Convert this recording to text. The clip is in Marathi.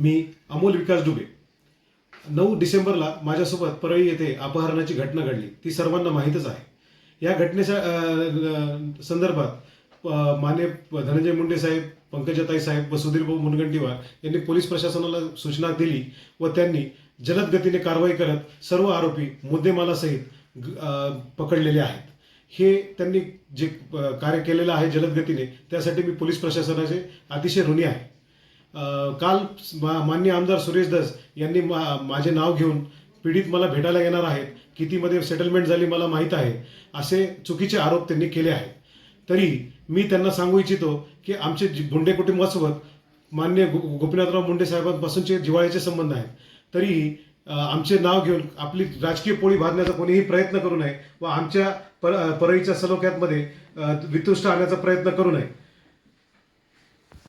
मी अमोल विकास डुबे नऊ डिसेंबरला माझ्यासोबत परळी येथे अपहरणाची घटना घडली. ती सर्वांना माहीतच आहे. या घटनेच्या संदर्भात माने धनंजय मुंडे साहेब पंकजाताई साहेब व सुधीरभाऊ मुनगंटीवार यांनी पोलीस प्रशासनाला सूचना दिली व त्यांनी जलद गतीने कारवाई करत सर्व आरोपी मुद्देमालासहित ग- पकडलेले आहेत. हे त्यांनी जे कार्य केलेलं आहे जलद गतीने त्यासाठी मी पोलीस प्रशासनाचे अतिशय ऋणी आहे. काल मा- मान्य आमदार सुरेश दस यांनी मा माझे नाव घेऊन पीडित मला भेटायला येणार आहेत. कितीमध्ये सेटलमेंट झाली मला माहीत आहे. असे चुकीचे आरोप त्यांनी केले आहेत. तरी मी त्यांना सांगू इच्छितो की आमचे जी- मुंडे कुटुंबासोबत मान्य गो गोपीनाथराव मुंडे साहेबांपासूनचे जिवाळ्याचे संबंध आहेत. तरीही आमचे नाव घेऊन आपली राजकीय पोळी भाजण्याचा कोणीही प्रयत्न करू नये व आमच्या पर परळीच्या सलोख्यातमध्ये वितुष्ट आणण्याचा प्रयत्न करू नये.